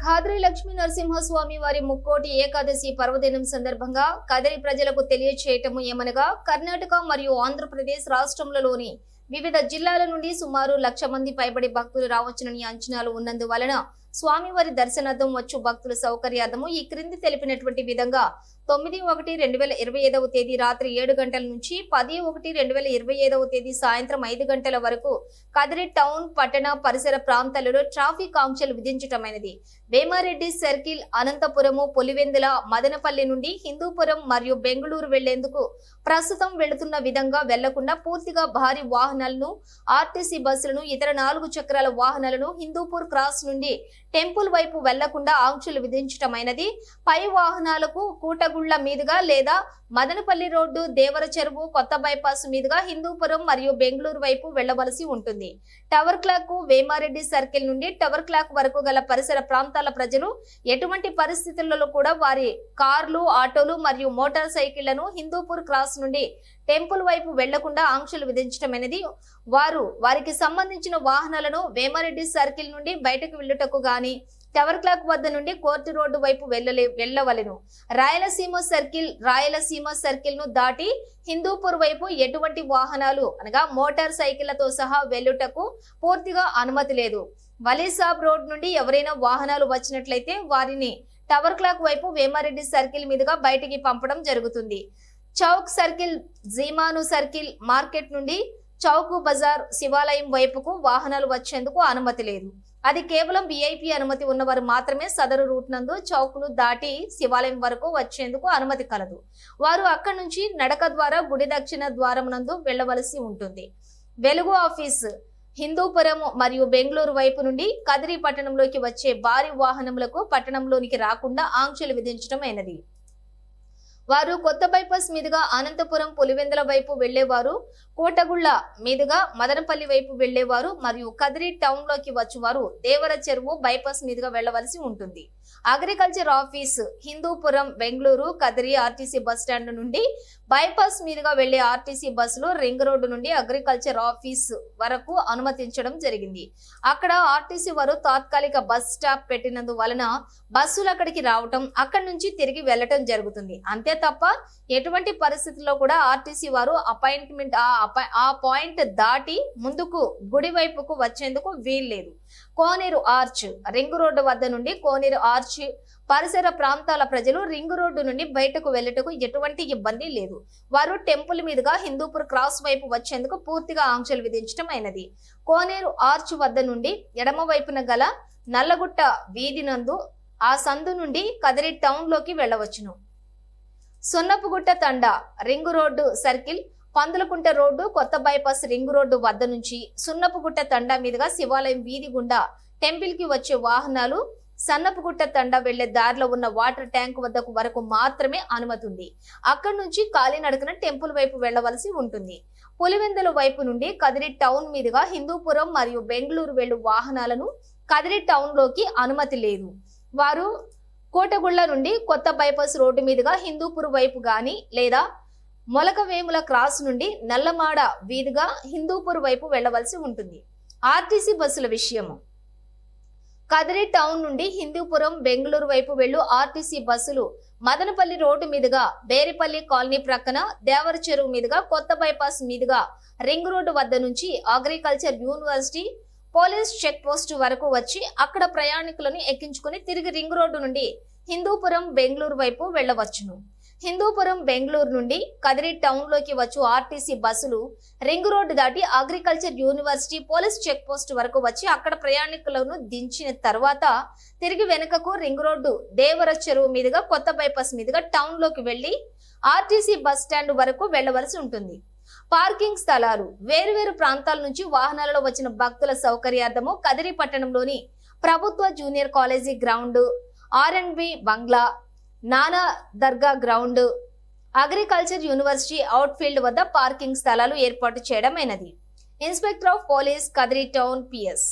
ఖాద్రి లక్ష్మీ నరసింహస్వామి వారి ముక్కోటి ఏకాదశి పర్వదినం సందర్భంగా కదరి ప్రజలకు తెలియచేయటము ఏమనగా కర్ణాటక మరియు ఆంధ్రప్రదేశ్ రాష్ట్రములలోని వివిధ జిల్లాల నుండి సుమారు లక్ష మంది పైబడి భక్తులు రావచ్చునని అంచనాలు ఉన్నందువలన స్వామివారి దర్శనార్థం వచ్చు భక్తుల సౌకర్యార్థము ఈ క్రింది తెలిపినటువంటి విధంగా తొమ్మిది ఒకటి రెండు వేల ఇరవై ఐదవ తేదీ రాత్రి ఏడు గంటల నుంచి పది ఒకటి రెండు వేల ఇరవై ఐదవ తేదీ సాయంత్రం ఐదు గంటల వరకు కదిరి టౌన్ పట్టణ పరిసర ప్రాంతాలలో ట్రాఫిక్ ఆంక్షలు విధించటమైనది. వేమారెడ్డి సర్కిల్ అనంతపురము పులివెందుల మదనపల్లి నుండి హిందూపురం మరియు బెంగళూరు వెళ్ళేందుకు ప్రస్తుతం వెళుతున్న విధంగా వెళ్ళకుండా పూర్తిగా భారీ వాహనాలను ఆర్టీసీ బస్సులను ఇతర నాలుగు చక్రాల వాహనాలను హిందూపూర్ క్రాస్ నుండి టెంపుల్ వైపు వెళ్ళకుండా ఆంక్షలు విధించటమైనది. పై వాహనాలకు కూటగుళ్ళ మీదుగా లేదా మదనపల్లి రోడ్డు దేవర చెరువు కొత్త బైపాస్ మీదుగా హిందూపురం మరియు బెంగళూరు వైపు వెళ్ళవలసి ఉంటుంది. టవర్ క్లాక్ వేమారెడ్డి సర్కిల్ నుండి టవర్ క్లాక్ వరకు గల పరిసర ప్రాంతాల ప్రజలు ఎటువంటి పరిస్థితులలో కూడా వారి కార్లు ఆటోలు మరియు మోటార్ సైకిళ్ళను హిందూపూర్ క్రాస్ నుండి టెంపుల్ వైపు వెళ్ళకుండా ఆంక్షలు విధించడం అనేది వారు వారికి సంబంధించిన వాహనాలను వేమారెడ్డి సర్కిల్ నుండి బయటకు వెళ్ళుటకు గాని టవర్ క్లాక్ వద్ద నుండి కోర్టు రోడ్డు వైపు వెళ్ళలే వెళ్ళవలెను. రాయలసీమ సర్కిల్ రాయలసీమ సర్కిల్ను దాటి హిందూపూర్ వైపు ఎటువంటి వాహనాలు అనగా మోటార్ సైకిళ్ళతో సహా వెళ్ళుటకు పూర్తిగా అనుమతి లేదు. వలీసాబ్ రోడ్ నుండి ఎవరైనా వాహనాలు వచ్చినట్లయితే వారిని టవర్ క్లాక్ వైపు వేమారెడ్డి సర్కిల్ మీదుగా బయటికి పంపడం జరుగుతుంది. చౌక్ సర్కిల్ జీమాను సర్కిల్ మార్కెట్ నుండి చౌకు బజార్ శివాలయం వైపుకు వాహనాలు వచ్చేందుకు అనుమతి లేదు. అది కేవలం వీఐపీ అనుమతి ఉన్నవారు మాత్రమే సదరు రూట్ నందు చౌకును దాటి శివాలయం వరకు వచ్చేందుకు అనుమతి కలదు. వారు అక్కడి నుంచి నడక ద్వారా గుడి దక్షిణ ద్వారం నందు వెళ్ళవలసి ఉంటుంది. వెలుగు ఆఫీస్ హిందూపురం మరియు బెంగళూరు వైపు నుండి కదిరి పట్టణంలోకి వచ్చే భారీ వాహనములకు పట్టణంలోనికి రాకుండా ఆంక్షలు విధించడం అయినది. వారు కొత్త బైపాస్ మీదుగా అనంతపురం పులివెందుల వైపు వెళ్ళేవారు కోటగుళ్ళ మీదుగా మదనపల్లి వైపు వెళ్ళేవారు మరియు కదిరి టౌన్లోకి వచ్చేవారు. దేవర చెరువు బైపాస్ మీదుగా వెళ్ళవలసి ఉంటుంది. Agriculture office Hindupuram Bengaluru Kadiri RTC bus stand నుండి బైపాస్ మీదుగా వెళ్ళే ఆర్టీసీ బస్సులు రింగ్ రోడ్డు నుండి అగ్రికల్చర్ ఆఫీస్ వరకు అనుమతించడం జరిగింది. అక్కడ ఆర్టీసీ వారు తాత్కాలిక బస్ స్టాప్ పెట్టినందు వలన బస్సులు అక్కడికి రావటం అక్కడి నుంచి తిరిగి వెళ్ళటం జరుగుతుంది. అంతే తప్ప ఎటువంటి పరిస్థితుల్లో కూడా ఆర్టీసీ వారు అపాయింట్మెంట్ ఆ ఆ పాయింట్ దాటి ముందుకు గుడి వైపుకు వచ్చేందుకు వీల్లేదు. కోనేరు ఆర్చ్ రింగ్ రోడ్డు వద్ద నుండి కోనేరు ఆర్చ్ పరిసర ప్రాంతాల ప్రజలు రింగ్ రోడ్డు నుండి బయటకు వెళ్ళటకు ఎటువంటి ఇబ్బంది లేదు. వారు టెంపుల్ మీదుగా హిందూపూర్ క్రాస్ వైపు వచ్చేందుకు పూర్తిగా ఆంక్షలు విధించడం అయినది. కోనేరు ఆర్చ్ వద్ద నుండి ఎడమ వైపున గల నల్లగుట్ట వీధి నందు ఆ సందు నుండి కదిరి టౌన్లోకి వెళ్ళవచ్చును. Sunnapugutta Thanda ring road circle Pandulakunta road కొత్త బైపాస్ రింగు రోడ్డు వద్ద నుంచి సున్నపుగుట్ట తండా మీదుగా శివాలయం వీధి గుండా టెంపుల్కి వచ్చే వాహనాలు సన్నపుగుట్ట తండా వెళ్ళే దారిలో ఉన్న వాటర్ ట్యాంక్ వద్దకు వరకు మాత్రమే అనుమతి ఉంది అక్కడి నుంచి కాలినడకన టెంపుల్ వైపు వెళ్ళవలసి ఉంటుంది. పులివెందుల వైపు నుండి కదిరి టౌన్ మీదుగా హిందూపురం మరియు బెంగళూరు వెళ్ళు వాహనాలను కదిరి టౌన్లోకి అనుమతి లేదు. వారు కోటగుళ్ళ నుండి కొత్త బైపాస్ రోడ్డు మీదుగా హిందూపూర్ వైపు గాని లేదా మొలకవేముల క్రాస్ నుండి నల్లమాడ వీధిగా హిందూపూర్ వైపు వెళ్ళవలసి ఉంటుంది. ఆర్టీసీ బస్సుల విషయము. కదిరి టౌన్ నుండి హిందూపురం బెంగళూరు వైపు వెళ్ళు ఆర్టీసీ బస్సులు మదనపల్లి రోడ్డు మీదుగా బేరిపల్లి కాలనీ ప్రక్కన దేవర చెరువు మీదుగా కొత్త బైపాస్ మీదుగా రింగ్ రోడ్డు వద్ద నుంచి agriculture university police check post వరకు వచ్చి అక్కడ ప్రయాణికులను ఎక్కించుకుని తిరిగి రింగ్ రోడ్డు నుండి హిందూపురం బెంగళూరు వైపు వెళ్ళవచ్చును. హిందూపురం బెంగళూరు నుండి కదిరి టౌన్లోకి వచ్చు ఆర్టీసీ బస్సులు. రింగ్ రోడ్డు దాటి agriculture university police check post వరకు వచ్చి అక్కడ ప్రయాణికులను దించిన తర్వాత తిరిగి వెనుకకు రింగ్ రోడ్డు దేవర చెరువు మీదుగా కొత్త బైపాస్ మీదుగా టౌన్లోకి వెళ్ళి వెళ్ళి ఆర్టీసీ బస్ స్టాండ్ వరకు వెళ్ళవలసి ఉంటుంది. పార్కింగ్ స్థలాలు వేరువేరు ప్రాంతాల నుంచి వాహనాలలో వచ్చిన భక్తుల సౌకర్యార్థము కదిరి పట్టణంలోని ప్రభుత్వ junior college ground R and B bungalow Nana Dargah ground agriculture university outfield వద్ద పార్కింగ్ స్థలాలు ఏర్పాటు చేయడమైనది. Inspector of police Kadiri town PS